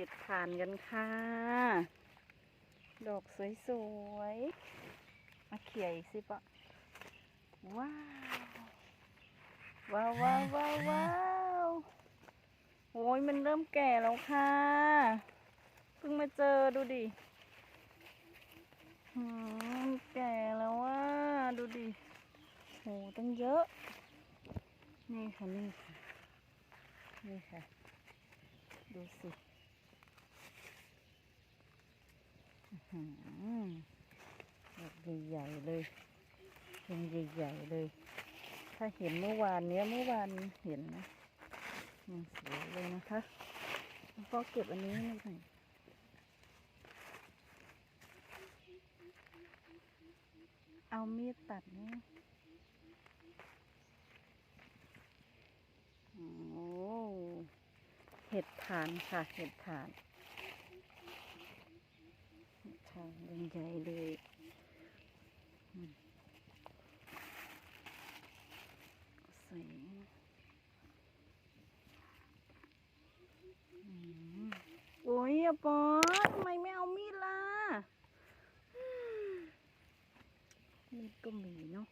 ห็ดผ่านกันค่ะ ดอกสวยๆ มาเขี่ยอีกสิปะว้าว ว้าวว้าวว้าววาวโอ้ยมันเริ่มแก่แล้วค่ะ เพิ่งมาเจอดูดิหืมแก่แล้วว่า ดูดิโหตั้งเยอะ นี่ค่ะ นี่ค่ะ นี่ค่ะ ดูสิอื้อหือ ดอกใหญ่ๆเลยยังใหญ่ๆเลย ถ้าเห็นเมื่อวานเนี้ยเมื่อวานเห็นนะสวยเลยนะคะแล้วก็เก็บอันนี้หน่อยเอามีดตัดนี่โอ้เห็ดถ่านค่ะ เห็ดถ่าน เห็ดถ่านยังใหญ่เลยสวยโอ้ยอะปอทำไมไม่เอามีดล่ะมีดก็มีเนาะ